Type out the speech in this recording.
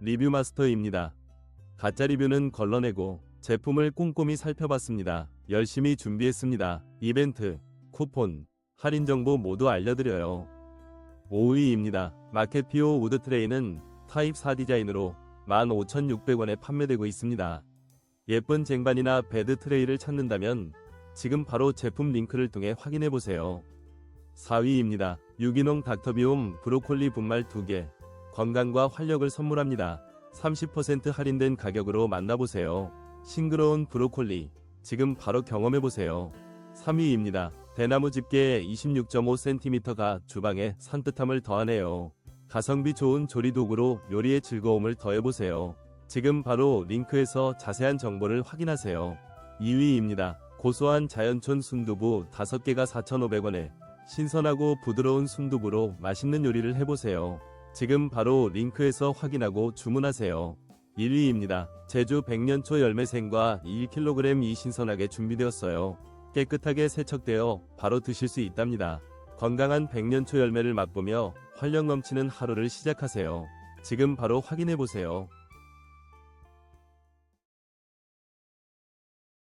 리뷰 마스터입니다. 가짜 리뷰는 걸러내고 제품을 꼼꼼히 살펴봤습니다. 열심히 준비했습니다. 이벤트, 쿠폰, 할인 정보 모두 알려드려요. 5위입니다. 마켓피오 우드 트레이는 타입 4 디자인으로 15,600원에 판매되고 있습니다. 예쁜 쟁반이나 베드 트레이를 찾는다면 지금 바로 제품 링크를 통해 확인해보세요. 4위입니다. 유기농 닥터비움 브로콜리 분말 2개. 건강과 활력을 선물합니다. 30% 할인된 가격으로 만나보세요. 싱그러운 브로콜리. 지금 바로 경험해보세요. 3위입니다. 대나무 집게 26.5cm가 주방에 산뜻함을 더하네요. 가성비 좋은 조리 도구로 요리의 즐거움을 더해보세요. 지금 바로 링크에서 자세한 정보를 확인하세요. 2위입니다. 고소한 자연촌 순두부 5개가 4,500원에 신선하고 부드러운 순두부로 맛있는 요리를 해보세요. 지금 바로 링크에서 확인하고 주문하세요. 1위입니다. 제주 백년초 열매생과 1kg이 신선하게 준비되었어요. 깨끗하게 세척되어 바로 드실 수 있답니다. 건강한 백년초 열매를 맛보며 활력 넘치는 하루를 시작하세요. 지금 바로 확인해 보세요.